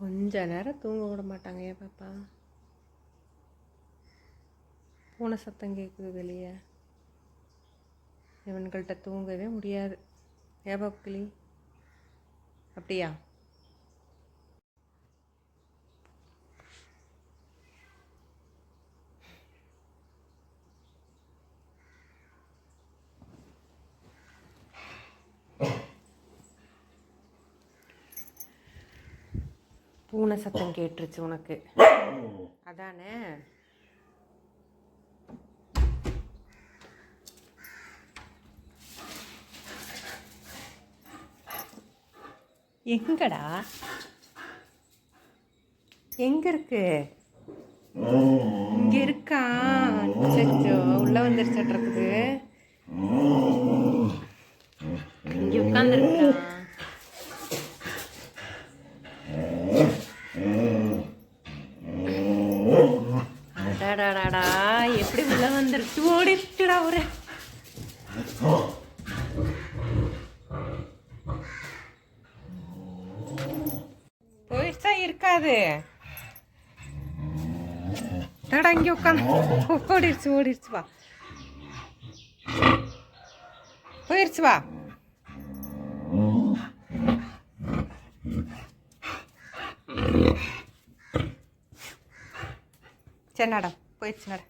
கொஞ்ச நேரம் தூங்க விட மாட்டாங்க ஏன் பாப்பா? பூனை சத்தம் கேட்குது வெளியே. இவன்கள்ட்ட தூங்கவே முடியாது. ஏ பாப்புக்கிளி? அப்படியா? பூனை சத்தம் கேட்டுருச்சு உனக்கு. அதானே? எங்கடா? எங்க இருக்கு? இங்க இருக்கா? அச்சோ உள்ள வந்துருச்சட்ருக்கு இங்க உட்காந்துருக்கா அடாடாடாடா எப்படி உள்ள வந்துருச்சு ஓடிட்டுடா ஒரு போயிடுச்சா? இருக்காது. தடா இங்கே உட்காந்து ஓடிடுச்சு ஓடிடுச்சு வா. போயிடுச்சு வா. சரி நடம் போயிடுச்சு நட.